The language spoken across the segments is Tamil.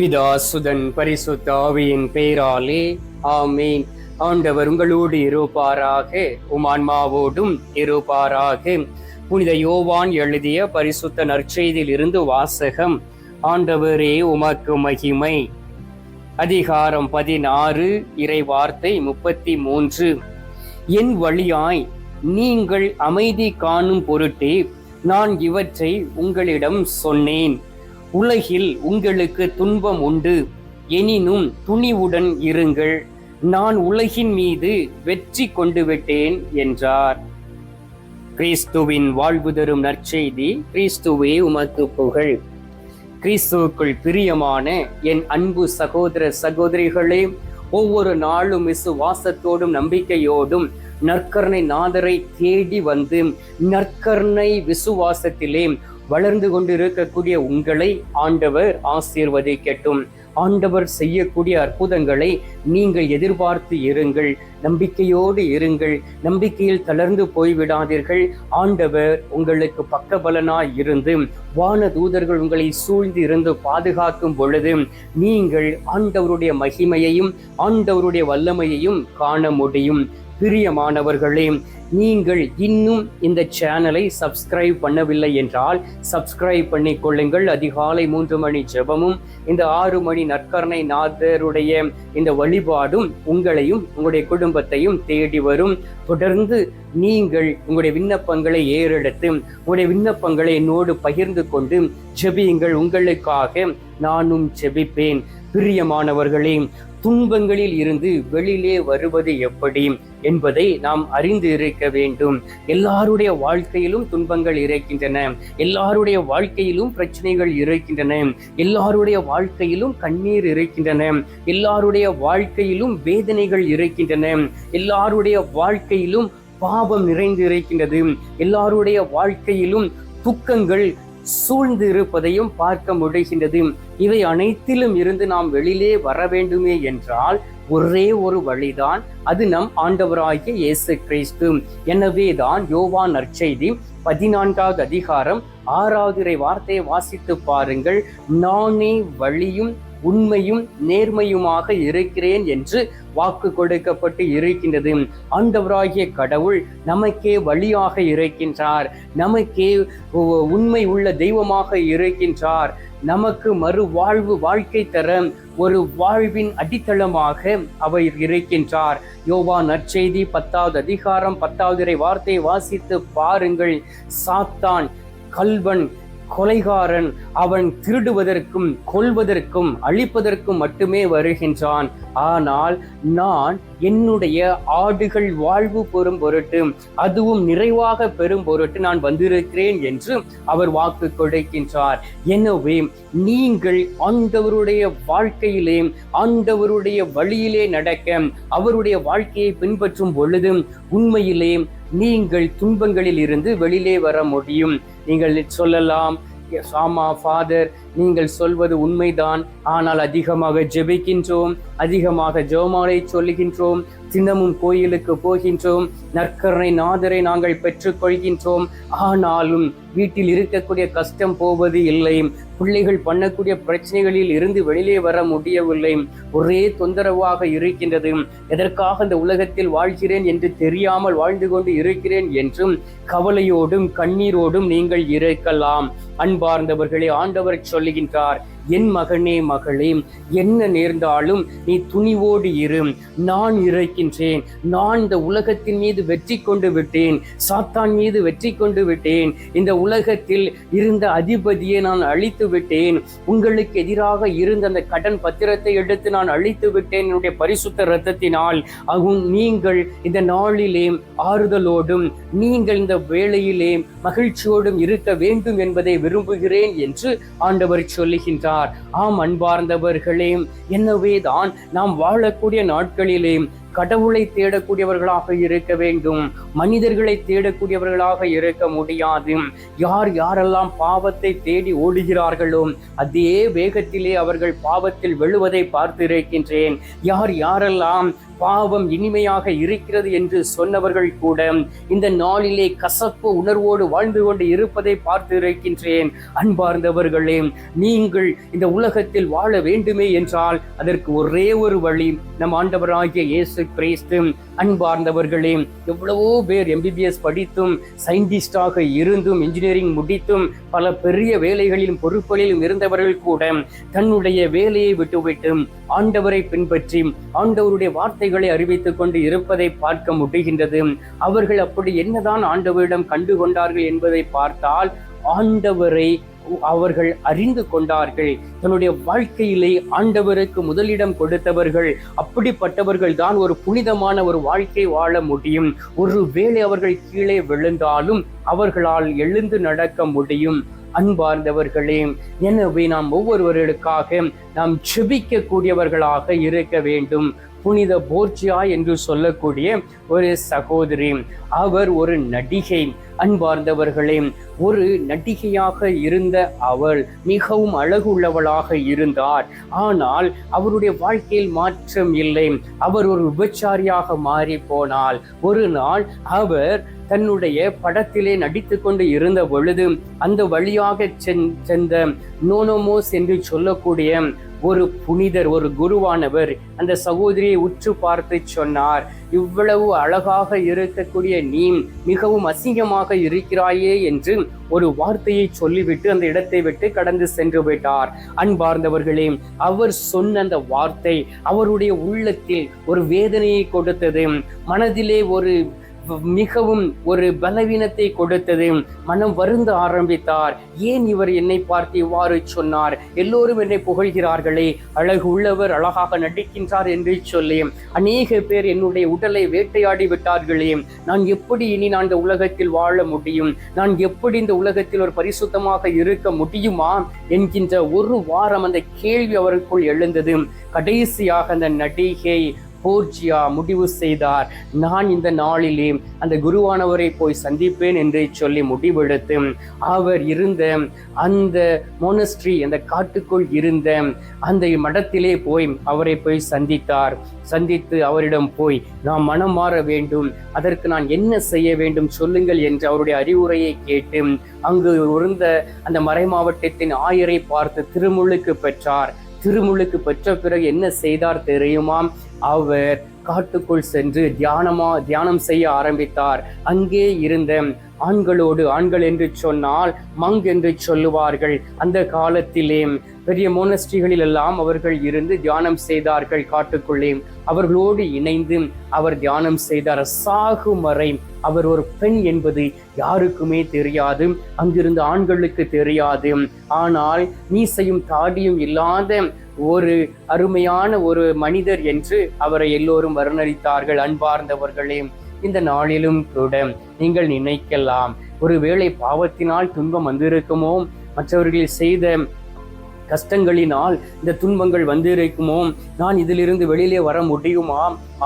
பிதா சுதன் பரிசுத்த ஆவியின் பெயராலே ஆமீன். ஆண்டவர் உங்களோடு இருப்பாராக உமான்மாவோடும் இருப்பாராக. புனித யோவான் எழுதிய பரிசுத்த நற்செய்தியில் இருந்து வாசகம் ஆண்டவரே உமக்கு மகிமை. அதிகாரம் பதினாறு இறை வார்த்தை முப்பத்தி மூன்று என் வழியாய் நீங்கள் அமைதி காணும் பொருட்டே நான் இவற்றை உங்களிடம் சொன்னேன். உலகில் உங்களுக்கு துன்பம் உண்டு. எனினும் துணிவுடன் இருங்கள். நான் உலகின் மீது வெற்றி கொண்டு விட்டேன் என்றார். கிறிஸ்துவின் வாழ்வு தரும் நற்செய்தி கிறிஸ்துவே உமக்கு புகழ். கிறிஸ்துவுக்குள் பிரியமான என் அன்பு சகோதர சகோதரிகளே ஒவ்வொரு நாளும் விசுவாசத்தோடும் நம்பிக்கையோடும் நற்கருணை நாதரை தேடி வந்து நற்கருணை விசுவாசத்திலே வளர்ந்து கொண்டிருக்கக்கூடிய உங்களை ஆண்டவர் ஆசீர்வதிக்கட்டும். ஆண்டவர் செய்யக்கூடிய அற்புதங்களை நீங்கள் எதிர்பார்த்து இருங்கள். நம்பிக்கையோடு இருங்கள். நம்பிக்கையில் தளர்ந்து போய்விடாதீர்கள். ஆண்டவர் உங்களுக்கு பக்கபலனாய் இருந்து வான தூதர்கள் உங்களை சூழ்ந்து இருந்து பாதுகாக்கும் பொழுது நீங்கள் ஆண்டவருடைய மகிமையையும் ஆண்டவருடைய வல்லமையையும் காண முடியும். பிரியமானவர்களே நீங்கள் இன்னும் இந்த சேனலை சப்ஸ்கிரைப் பண்ணவில்லை என்றால் சப்ஸ்கிரைப் பண்ணி கொள்ளுங்கள். அதிகாலை மூன்று மணி ஜெபமும் இந்த ஆறு மணி நற்கரணை நாதருடைய இந்த வழிபாடும் உங்களையும் உங்களுடைய குடும்பத்தையும் தேடி வரும். தொடர்ந்து நீங்கள் உங்களுடைய விண்ணப்பங்களை ஏறெடுத்து உங்களுடைய விண்ணப்பங்களை என்னோடு பகிர்ந்து கொண்டு ஜெபியுங்கள். உங்களுக்காக நானும் ஜெபிப்பேன். பிரியமானவர்களே துன்பங்களில் இருந்து வெளியிலே வருவது எப்படி என்பதை நாம் அறிந்து இருக்க வேண்டும். எல்லாருடைய வாழ்க்கையிலும் துன்பங்கள் இருக்கின்றன. எல்லாருடைய வாழ்க்கையிலும் பிரச்சனைகள் இருக்கின்றன. எல்லாருடைய வாழ்க்கையிலும் கண்ணீர் இருக்கின்றன. எல்லாருடைய வாழ்க்கையிலும் வேதனைகள் இருக்கின்றன. எல்லாருடைய வாழ்க்கையிலும் பாவம் நிறைந்து இருக்கின்றது. எல்லாருடைய வாழ்க்கையிலும் துக்கங்கள் சூழ்ந்து இருப்பதையும் பார்க்க முடிகின்றது. இவை அனைத்திலும் இருந்து நாம் வெளியிலே வர வேண்டுமே என்றால் ஒரே ஒரு வழிதான். அது நம் ஆண்டவராகிய இயேசு கிறிஸ்து. எனவே தான் யோவான் நற்செய்தி பதினான்காவது அதிகாரம் ஆறாவது வார்த்தையை வாசித்து பாருங்கள். நானே வழியும் உண்மையும் நேர்மையுமாக இருக்கிறேன் என்று வாக்கு கொடுக்கப்பட்டு இருக்கின்றது. ஆண்டவராகிய கடவுள் நமக்கே வழியாக இருக்கின்றார். நமக்கே உண்மை உள்ள தெய்வமாக இருக்கின்றார். நமக்கு மறு வாழ்வு வாழ்க்கை தர ஒரு வாழ்வின் அடித்தளமாக அவர் இருக்கின்றார். யோவா நற்செய்தி பத்தாவது அதிகாரம் பத்தாவது வார்த்தையை வாசித்து பாருங்கள். சாத்தான் கல்வன் கொலைகாரன் அவன் திருடுவதற்கும் கொல்வதற்கும் அழிப்பதற்கும் மட்டுமே வருகின்றான். ஆனால் நான் என்னுடைய ஆடுகள் வாழ்வு பெறும் பொருட்டு அதுவும் நிறைவாக பெறும் பொருட்டு நான் வந்திருக்கிறேன் என்று அவர் வாக்கு கொடுக்கின்றார். எனவே நீங்கள் ஆண்டவருடைய வாழ்க்கையிலே ஆண்டவருடைய வழியிலே நடக்க அவருடைய வாழ்க்கையை பின்பற்றும் பொழுது உண்மையிலே நீங்கள் துன்பங்களில் இருந்து வெளியிலே வர முடியும். நீங்கள் சொல்லலாம் ஆமா ஃபாதர் நீங்கள் சொல்வது உண்மைதான். ஆனால் அதிகமாக ஜெபிக்கின்றோம் அதிகமாக ஜோமாலை சொல்லுகின்றோம் தினமும் கோயிலுக்கு போகின்றோம் நற்கரணை நாதரை நாங்கள் பெற்றுக்கொள்கின்றோம். ஆனாலும் வீட்டில் இருக்கக்கூடிய கஷ்டம் போவது இல்லை. பிள்ளைகள் பண்ணக்கூடிய பிரச்சனைகளில் இருந்து வெளியே வர முடியவில்லை. ஒரே தொந்தரவாக இருக்கின்றது. எதற்காக இந்த உலகத்தில் வாழ்கிறேன் என்று தெரியாமல் வாழ்ந்து கொண்டு இருக்கிறேன் என்றும் கவலையோடும் கண்ணீரோடும் நீங்கள் இருக்கலாம். அன்பார்ந்தவர்களே ஆண்டவர் சொல்லுகின்றார் என் மகனே மகளே என்ன நேர்ந்தாலும் நீ துணிவோடு இரு. நான் இறைக்கின்றேன். நான் இந்த உலகத்தின் மீது வெற்றி கொண்டு விட்டேன். சாத்தான் மீது வெற்றி கொண்டு விட்டேன். இந்த உலகத்தில் இருந்த அதிபதியை நான் அழித்து விட்டேன். உங்களுக்கு எதிராக இருந்த அந்த கடன் பத்திரத்தை எடுத்து நான் அழித்து விட்டேன். என்னுடைய பரிசுத்த ரத்தத்தினால் அகும் நீங்கள் இந்த நாளிலே ஆறுதலோடும் நீங்கள் இந்த வேளையிலே மகிழ்ச்சியோடும் இருக்க வேண்டும் என்பதை விரும்புகிறேன் என்று ஆண்டவர் சொல்லுகின்றார். ஆம் அன்பார்ந்தவர்களே எனவே தான் நாம் வாழக்கூடிய நாட்களிலே கடவுளை தேடக்கூடியவர்களாக இருக்க வேண்டும். மனிதர்களை தேடக்கூடியவர்களாக இருக்க முடியாது. யார் யாரெல்லாம் பாவத்தை தேடி ஓடுகிறார்களோ அதே வேகத்திலே அவர்கள் பாவத்தில் விழுவதை பார்த்திருக்கின்றேன். யார் யாரெல்லாம் பாவம் இனிமையாக இருக்கிறது என்று சொன்னவர்கள் கூட இந்த நாளிலே கசப்பு உணர்வோடு வாழ்ந்து கொண்டு இருப்பதை பார்த்து இருக்கின்றேன் அன்பார்ந்தவர்களே நீங்கள் இந்த உலகத்தில் வாழ வேண்டுமே என்றால் அதற்கு ஒரே ஒரு வழி நம் ஆண்டவராகிய இயேசு இயேசு கிறிஸ்து அன்பார்ந்தவர்களே எவ்வளவோ பேர் எம்பிபிஎஸ் படித்தும் சயின்டிஸ்டாக இருந்தும் இன்ஜினியரிங் முடித்தும் பல பெரிய வேலைகளிலும் பொறுப்புகளிலும் இருந்தவர்கள் கூட தன்னுடைய வேலையை விட்டுவிட்டு ஆண்டவரை பின்பற்றி ஆண்டவருடைய வார்த்தைகளை அறிவித்துக் கொண்டு இருப்பதை பார்க்க முடிகின்றது. அவர்கள் அப்படி என்னதான் ஆண்டவரிடம் கண்டு கொண்டார்கள் என்பதை பார்த்தால் ஆண்டவரை அவர்கள் அறிந்து கொண்டார்கள். தன்னுடைய வாழ்க்கையிலே ஆண்டவருக்கு முதலிடம் கொடுத்தவர்கள் அப்படிப்பட்டவர்கள் தான் ஒரு புனிதமான ஒரு வாழ்க்கை வாழ முடியும். ஒரு வேளை அவர்கள் கீழே விழுந்தாலும் அவர்களால் எழுந்து நடக்க முடியும். அன்பார்ந்தவர்களே எனவே நாம் ஒவ்வொருவர்களுக்காக நாம் செபிக்க கூடியவர்களாக இருக்க வேண்டும். புனித போர்ச்சியா என்று சொல்லக்கூடிய ஒரு சகோதரி. அவர் ஒரு நடிகை அன்பார்ந்தவர்களே. ஒரு நடிகையாக இருந்த அவள் மிகவும் அழகுள்ளவளாக இருந்தார். ஆனால் அவருடைய வாழ்க்கையில் மாற்றம் இல்லை. அவர் ஒரு விபச்சாரியாக மாறி போனால் ஒரு நாள் அவர் தன்னுடைய படத்திலே நடித்து கொண்டு இருந்த பொழுது அந்த வழியாக சென்ற நோனோமோஸ் என்று சொல்லக்கூடிய ஒரு புனிதர் ஒரு குருவானவர். அந்த சகோதரியை உற்று பார்த்து சொன்னார் இவ்வளவு அழகாக இருக்கக்கூடிய நீ மிகவும் அசிங்கமாக இருக்கிறாயே என்று ஒரு வார்த்தையை சொல்லிவிட்டு அந்த இடத்தை விட்டு கடந்து சென்று விட்டார். அன்பார்ந்தவர்களே அவர் சொன்ன அந்த வார்த்தை அவருடைய உள்ளத்தில் ஒரு வேதனையை கொடுத்தது. மனதிலே ஒரு மிகவும் ஒரு பலவீனத்தை கொடுத்தது. மனம் வருந்த ஆரம்பித்தார். ஏன் இவர் என்னை பார்த்து இவ்வாறு சொன்னார்? எல்லோரும் என்னை புகழ்கிறார்களே. அழகு உள்ளவர் அழகாக நடிக்கின்றார் என்று சொல்லி அநேக பேர் என்னுடைய உடலை வேட்டையாடி விட்டார்களே. நான் எப்படி இனி நான் இந்த உலகத்தில் வாழ முடியும்? நான் எப்படி இந்த உலகத்தில் ஒரு பரிசுத்தமாக இருக்க முடியுமா? என்கின்ற ஒரு வாரம் அந்த கேள்வி அவருக்குள் எழுந்தது. கடைசியாக அந்த நடிகை போர்ஜியா முடிவு செய்தார். நான் இந்த நாளிலே அந்த குருவானவரை போய் சந்திப்பேன் என்று சொல்லி முடிவெடுத்து அவர் இருந்த அந்த மோனஸ்ட்ரி அந்த காட்டுக்குள் இருந்த அந்த மடத்திலே போய் அவரை போய் சந்தித்தார். சந்தித்து அவரிடம் போய் நான் மனம் மாற வேண்டும். அதற்கு நான் என்ன செய்ய வேண்டும்? சொல்லுங்கள் என்று அவருடைய அறிவுரையை கேட்டு அங்கு இருந்த அந்த மறை மாவட்டத்தின் ஆயரை பார்த்து திருமுழுக்கு பெற்றார். திருமுழுக்கு பெற்ற பிறகு என்ன செய்தார் தெரியுமாம்? அவர் காட்டுக்குள் சென்று தியானமா தியானம் செய்ய ஆரம்பித்தார். அங்கே இருந்த ஆண்களோடு ஆண்கள் என்று சொன்னால் மங் என்று சொல்லுவார்கள். அந்த காலத்திலே பெரிய மோனஸ்ட்ரிகளில் எல்லாம் அவர்கள் இருந்து தியானம் செய்தார்கள் காட்டுக்குள்ளே. அவர்களோடு இணைந்து அவர் தியானம் செய்தார். சாகும் வரை அவர் ஒரு பெண் என்பது யாருக்குமே தெரியாது. அங்கிருந்த ஆண்களுக்கு தெரியாது. ஆனால் மீசையும் தாடியும் இல்லாத ஒரு அருமையான ஒரு மனிதர் என்று அவரை எல்லோரும் வர்ணரித்தார்கள் அன்பார்ந்தவர்களே. இந்த நாளிலும் கூட நீங்கள் நினைக்கலாம். ஒருவேளை பாவத்தினால் துன்பம் வந்திருக்குமோ? மற்றவர்கள் செய்த கஷ்டங்களினால் இந்த துன்பங்கள் வந்திருக்குமோ? நான் இதிலிருந்து வெளியிலே வர முடியுமா?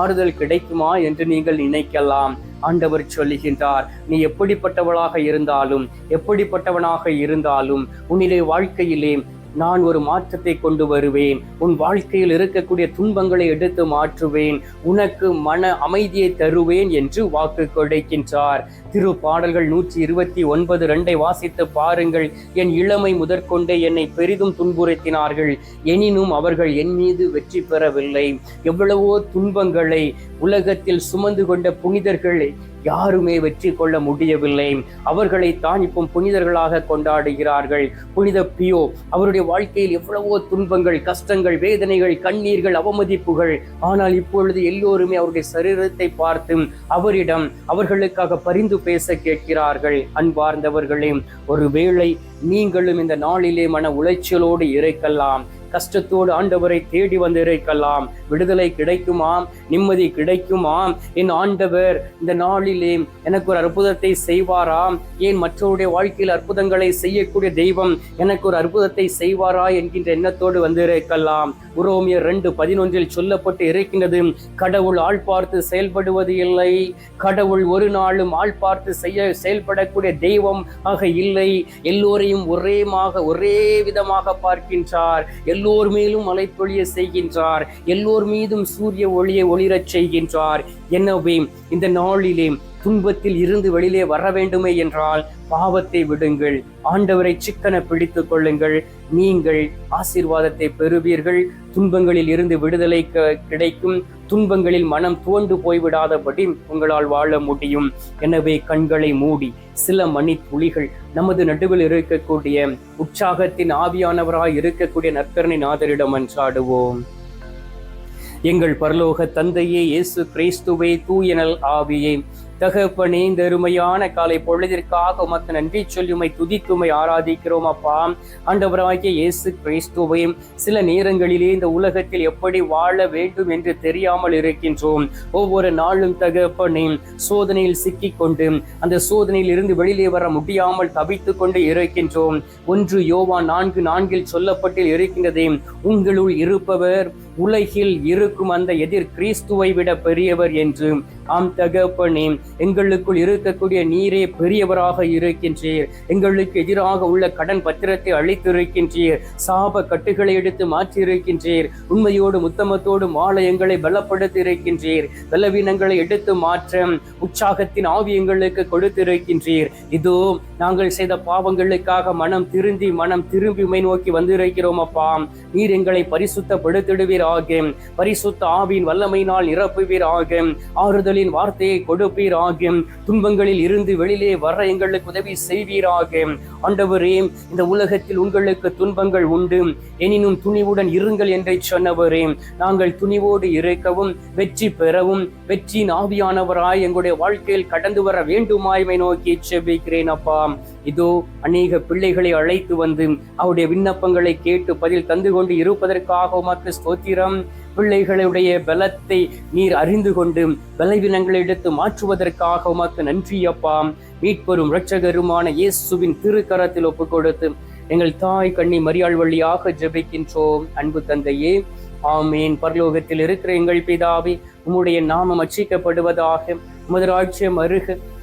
ஆறுதல் கிடைக்குமா என்று நீங்கள் நினைக்கலாம். ஆண்டவர் சொல்லுகின்றார் நீ எப்படிப்பட்டவளாக இருந்தாலும் எப்படிப்பட்டவனாக இருந்தாலும் உன்னிலே வாழ்க்கையிலே நான் ஒரு மாற்றத்தை கொண்டு வருவேன். உன் வாழ்க்கையில் இருக்கக்கூடிய துன்பங்களை எடுத்து மாற்றுவேன். உனக்கு மன அமைதியை தருவேன் என்று வாக்கு கொடுக்கின்றார். திரு பாடல்கள் நூற்றி இருபத்தி ஒன்பது ரெண்டை வாசித்து பாருங்கள். என் இளமை முதற்கொண்டே என்னை பெரிதும் துன்புறுத்தினார்கள். எனினும் அவர்கள் என் மீது வெற்றி பெறவில்லை. எவ்வளவோ துன்பங்களை உலகத்தில் சுமந்து கொண்ட புனிதர்கள் யாருமே வெற்றி கொள்ள முடியவில்லை. அவர்களை தான் இப்போ புனிதர்களாக கொண்டாடுகிறார்கள். புனித பியோ அவருடைய வாழ்க்கையில் எவ்வளவோ துன்பங்கள் கஷ்டங்கள் வேதனைகள் கண்ணீர்கள் அவமதிப்புகள். ஆனால் இப்பொழுது எல்லோருமே அவருடைய சரீரத்தை பார்த்து அவரிடம் அவர்களுக்காக பரிந்து பேச கேட்கிறார்கள். அன்பார்ந்தவர்களே ஒருவேளை நீங்களும் இந்த நாளிலே மன உளைச்சலோடு இருக்கலாம் கஷ்டத்தோடு ஆண்டவரை தேடி வந்திருக்கலாம். விடுதலை கிடைக்குமாம் நிம்மதி கிடைக்குமாம். என் ஆண்டவர் இந்த நாளிலே எனக்கு ஒரு அற்புதத்தை செய்வாராம். ஏன் மற்றவருடைய வாழ்க்கையில் அற்புதங்களை செய்யக்கூடிய தெய்வம் எனக்கு ஒரு அற்புதத்தை செய்வாரா என்கின்ற எண்ணத்தோடு வந்திருக்கலாம். உரோமியர் ரெண்டு பதினொன்றில் சொல்லப்பட்டு இருக்கின்றது கடவுள் ஆள் பார்த்து செயல்படுவது இல்லை. கடவுள் ஒரு நாளும் ஆள் பார்த்து செய்ய செயல்படக்கூடிய தெய்வம் ஆக இல்லை. எல்லோரையும் ஒரேமாக ஒரே விதமாக பார்க்கின்றார். எல்லோர் மேலும் மலைப்பொழிய செய்கின்றார். எல்லோர் மீதும் சூரிய ஒளியை ஒளிரச் செய்கின்றார். எனவே இந்த நாளிலே துன்பத்தில் இருந்து வெளியிலே வர வேண்டுமே என்றால் பாவத்தை விடுங்கள். ஆண்டவரை சிக்கன பிடித்துக் கொள்ளுங்கள். நீங்கள் ஆசீர்வாதத்தை பெறுவீர்கள். துன்பங்களில் இருந்து விடுதலை க- கிடைக்கும். துன்பங்களில் மனம் துவண்டு போய்விடாதபடி உங்களால் வாழ முடியும். எனவே கண்களை மூடி சில மணி துளிகள் நமது நடுவில் இருக்கக்கூடிய உற்சாகத்தின் ஆவியானவராய் இருக்கக்கூடிய நற்கரணை நாதரிடம் அன்றாடுவோம். எங்கள் பரலோக தந்தையே இயேசு கிறிஸ்துவே தூயனல் ஆவியே. தகப்பனே இந்த அருமையான காலை பொழுதிற்காக உமக்கு நன்றி சொல்லி உமை ஆராதிக்கிறோம் அப்பா. ஆண்டவராகிய இயேசு கிறிஸ்துவை சில நேரங்களிலே இந்த உலகத்தில் எப்படி வாழ வேண்டும் என்று தெரியாமல் இருக்கின்றோம். ஒவ்வொரு நாளும் தகப்பனே சோதனையில் சிக்கிக்கொண்டு அந்த சோதனையில் இருந்து வெளியிலே வர முடியாமல் தவித்து கொண்டு இருக்கின்றோம். ஒன்று யோவான் நான்கு நான்கில் சொல்லப்பட்டு இருக்கின்றதே உங்களுள் இருப்பவர் உலகில் இருக்கும் அந்த எதிர் கிறிஸ்துவை விட பெரியவர் என்று ஆம் தகப்பனே எங்களுக்குள் இருக்கக்கூடிய நீரே பெரியவராக இருக்கின்றீர். எங்களுக்கு எதிராக உள்ள கடன் பத்திரத்தை அழித்திருக்கின்றீர் சாப கட்டுகளை எடுத்து மாற்றியிருக்கின்றீர். உண்மையோடு முத்தமத்தோடு மாலை எங்களை பலப்படுத்தி இருக்கின்றீர் பலவீனங்களை எடுத்து மாற்ற உற்சாகத்தின் ஆவி எங்களுக்கு கொடுத்திருக்கின்றீர். இதோ நாங்கள் செய்த பாவங்களுக்காக மனம் திருந்தி மனம் திரும்பி உமை நோக்கி வந்திருக்கிறோம் அப்பா. நீர் எங்களை பரிசுத்தப்படுத்திடுவீராக பரிசுத்த ஆவியின் வல்லமையினால் நிரப்புவீராக ஆறுதலின் வார்த்தையை கொடுப்பீராக துன்பங்களில் இருந்து வெளியிலே வர எங்களுக்கு உதவி செய்வீராக ஆண்டவரே இந்த உலகத்தில் உங்களுக்கு துன்பங்கள் உண்டு. எனினும் துணிவுடன் இருங்கள் என்றை சொன்னவரே நாங்கள் துணிவோடு இருக்கவும் வெற்றி பெறவும் வெற்றியின் ஆவியானவராய் எங்களுடைய வாழ்க்கையில் கடந்து வர வேண்டுமாய்மை நோக்கி செபிக்கிறேன் அப்பா. இதோ அநேக பிள்ளைகளை அழைத்து வந்து அவருடைய விண்ணப்பங்களை கேட்டு பதில் தந்து கொண்டு இருப்பதற்காக உமக்கு ஸ்தோத்திரம். பிள்ளைகளுடைய பலத்தை நீர் அறிந்து கொண்டு பலவீனங்களை எடுத்து மாற்றுவதற்காக உமக்கு நன்றி அப்பா. மீட்பெரும் இரட்சகருமான இயேசுவின் திருக்கரத்தில் ஒப்புக் கொடுத்து எங்கள் தாய் கண்ணி மரியாள் வழியாக ஜெபிக்கின்றோம். அன்பு தந்தையே ஆமீன். பரலோகத்தில் இருக்கிற எங்கள் பிதாவே உம்முடைய நாமம் அச்சிக்கப்படுவதாக முதலாட்சியம் அருகு அருக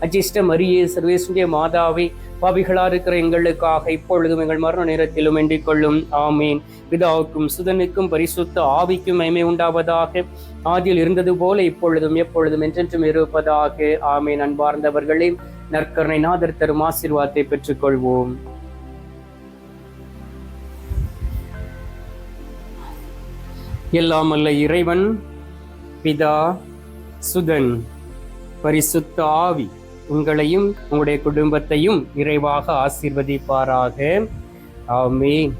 அஜிஷ்ட மரியே சர்வேசுடைய மாதாவே பாவிகளா இருக்கிற எங்களுக்காக இப்பொழுதும் எங்கள் மரண நேரத்திலும் வேண்டிக் கொள்ளும் ஆமீன். பிதாவுக்கும் சுதனுக்கும் பரிசுத்த ஆவிக்கும் மைமை உண்டாவதாக. ஆதியில் இருந்தது போல இப்பொழுதும் எப்பொழுதும் என்றென்றும் இருப்பதாக. ஆமீன். அன்பார்ந்தவர்களே நற்கருணை நாதர் தரும் ஆசீர்வாதத்தை பெற்றுக்கொள்வோம். எல்லாம் அல்ல இறைவன் பிதா சுதன் பரிசுத்த ஆவி. உங்களையும் உங்களுடைய குடும்பத்தையும் இறைவாக ஆசீர்வதிப்பாராக. ஆமீன்.